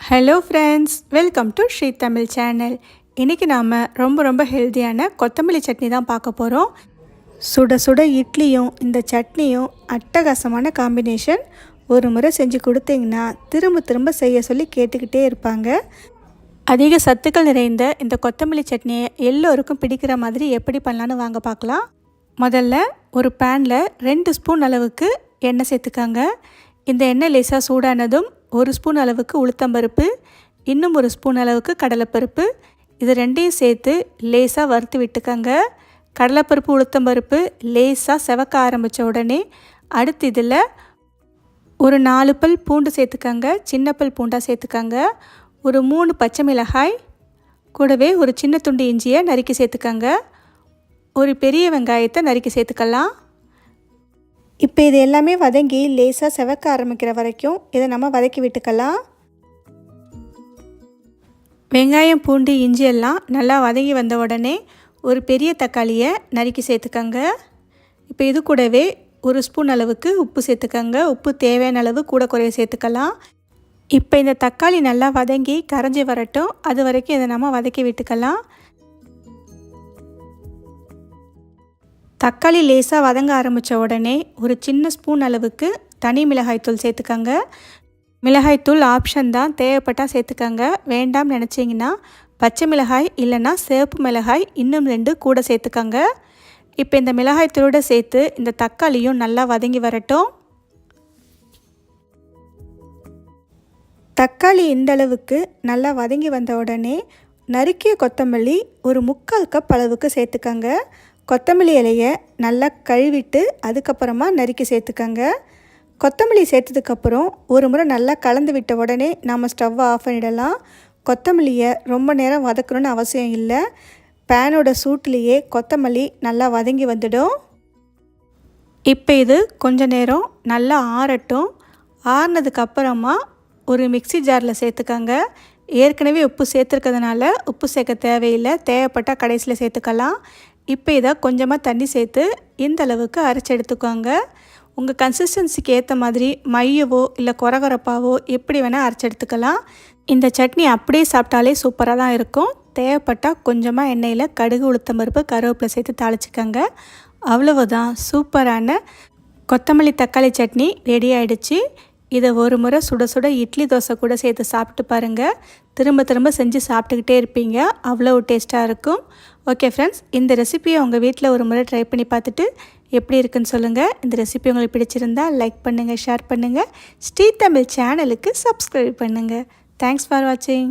Hello friends welcome to Shri Tamil channel இன்றைக்கி நாம் ரொம்ப ரொம்ப ஹெல்த்தியான கொத்தமல்லி சட்னி தான் பார்க்க போகிறோம் சுட சுட இட்லியும் இந்த சட்னியும் அட்டகாசமான காம்பினேஷன் ஒரு முறை செஞ்சு கொடுத்தீங்கன்னா திரும்ப திரும்ப செய்ய சொல்லி கேட்டுக்கிட்டே இருப்பாங்க. அதிக சத்துக்கள் நிறைந்த இந்த கொத்தமல்லி சட்னியை எல்லோருக்கும் பிடிக்கிற மாதிரி எப்படி பண்ணலான்னு வாங்க பார்க்கலாம். முதல்ல ஒரு பேனில் ரெண்டு ஸ்பூன் அளவுக்கு எண்ணெய் சேர்த்துக்காங்க. இந்த எண்ணெய் லேசாக சூடானதும் ஒரு ஸ்பூன் அளவுக்கு உளுத்தம்பருப்பு இன்னும் ஒரு ஸ்பூன் அளவுக்கு கடலைப்பருப்பு. இது ரெண்டையும் சேர்த்து லேசாக வறுத்து விட்டுக்கங்க. கடலைப்பருப்பு உளுத்தம்பருப்பு லேசாக செவக்க ஆரம்பித்த உடனே அடுத்து இதில் ஒரு நாலு பல் பூண்டு சேர்த்துக்கங்க. சின்ன பல் பூண்டாக சேர்த்துக்கங்க. ஒரு மூணு பச்சை மிளகாய் கூடவே ஒரு சின்ன துண்டு இஞ்சியை நறுக்கி சேர்த்துக்கங்க. ஒரு பெரிய வெங்காயத்தை நறுக்கி சேர்த்துக்கலாம். இப்போ இது எல்லாமே வதங்கி லேசாக செவக்க ஆரம்பிக்கிற வரைக்கும் இதை நம்ம வதக்கி விட்டுக்கலாம். வெங்காயம் பூண்டு இஞ்சி எல்லாம் நல்லா வதங்கி வந்த உடனே ஒரு பெரிய தக்காளியை நறுக்கி சேர்த்துக்கங்க. இப்போ இது கூடவே ஒரு ஸ்பூன் அளவுக்கு உப்பு சேர்த்துக்கங்க. உப்பு தேவையான அளவு கூட குறைய சேர்த்துக்கலாம். இப்போ இந்த தக்காளி நல்லா வதங்கி கரைஞ்சி வரட்டும். அது வரைக்கும் இதை நம்ம வதக்கி விட்டுக்கலாம். தக்காளி லேசாக வதங்க ஆரம்பித்த உடனே ஒரு சின்ன ஸ்பூன் அளவுக்கு தனி மிளகாய்த்தூள் சேர்த்துக்கங்க. மிளகாய்த்தூள் ஆப்ஷன் தான் தேவைப்பட்டால் சேர்த்துக்கங்க. வேண்டாம் நினச்சிங்கன்னா பச்சை மிளகாய் இல்லைன்னா சிவப்பு மிளகாய் இன்னும் ரெண்டு கூட சேர்த்துக்கங்க. இப்போ இந்த மிளகாய்த்தூளோட சேர்த்து இந்த தக்காளியும் நல்லா வதங்கி வரட்டும். தக்காளி இந்த அளவுக்கு நல்லா வதங்கி வந்த உடனே நறுக்கிய கொத்தமல்லி ஒரு முக்கால் கப் அளவுக்கு சேர்த்துக்கங்க. கொத்தமல்லி இலையை நல்லா கழுவிட்டு அதுக்கப்புறமா நறுக்கி சேர்த்துக்கங்க. கொத்தமல்லி சேர்த்ததுக்கப்புறம் ஒரு முறை நல்லா கலந்து விட்ட உடனே நாம் ஸ்டவ்வை ஆஃப் பண்ணிடலாம். கொத்தமல்லியை ரொம்ப நேரம் வதக்கணும்னு அவசியம் இல்லை. பேனோட சூட்லேயே கொத்தமல்லி நல்லா வதங்கி வந்துடும். இப்போ இது கொஞ்ச நேரம் நல்லா ஆறட்டும். ஆறினதுக்கப்புறமா ஒரு மிக்சி ஜாரில் சேர்த்துக்கங்க. ஏற்கனவே உப்பு சேர்த்துருக்கிறதுனால உப்பு சேர்க்க தேவையில்லை. தேவைப்பட்டால் கடைசியில் சேர்த்துக்கலாம். இப்போ இதை கொஞ்சமாக தண்ணி சேர்த்து இந்த அளவுக்கு அரைச்சி எடுத்துக்கோங்க. உங்கள் கன்சிஸ்டன்சிக்கு ஏற்ற மாதிரி மையவோ இல்லை குறகுறப்பாவோ எப்படி வேணால் அரைச்சி எடுத்துக்கலாம். இந்த சட்னி அப்படியே சாப்பிட்டாலே சூப்பராக தான் இருக்கும். தேவைப்பட்டால் கொஞ்சமாக எண்ணெயில் கடுகு உளுத்தம் பருப்பு கருவேப்பிலை சேர்த்து தாளிச்சிக்கோங்க. அவ்வளவுதான் சூப்பரான கொத்தமல்லி தக்காளி சட்னி ரெடி ஆகிடுச்சு இதை ஒரு முறை சுட சுட இட்லி தோசை கூட சேர்த்து சாப்பிட்டு பாருங்கள் திரும்ப திரும்ப செஞ்சு சாப்பிட்டுக்கிட்டே இருப்பீங்க. அவ்வளோ டேஸ்ட்டாக இருக்கும். ஓகே ஃப்ரெண்ட்ஸ் இந்த ரெசிபியை உங்கள் வீட்டில் ஒரு முறை ட்ரை பண்ணி பார்த்துட்டு எப்படி இருக்குன்னு சொல்லுங்கள் இந்த ரெசிபி உங்களுக்கு பிடிச்சிருந்தா லைக் பண்ணுங்கள் ஷேர் பண்ணுங்கள் ஸ்ரீ தமிழ் சேனலுக்கு சப்ஸ்கிரைப் பண்ணுங்கள் தேங்க்ஸ் ஃபார் வாட்சிங்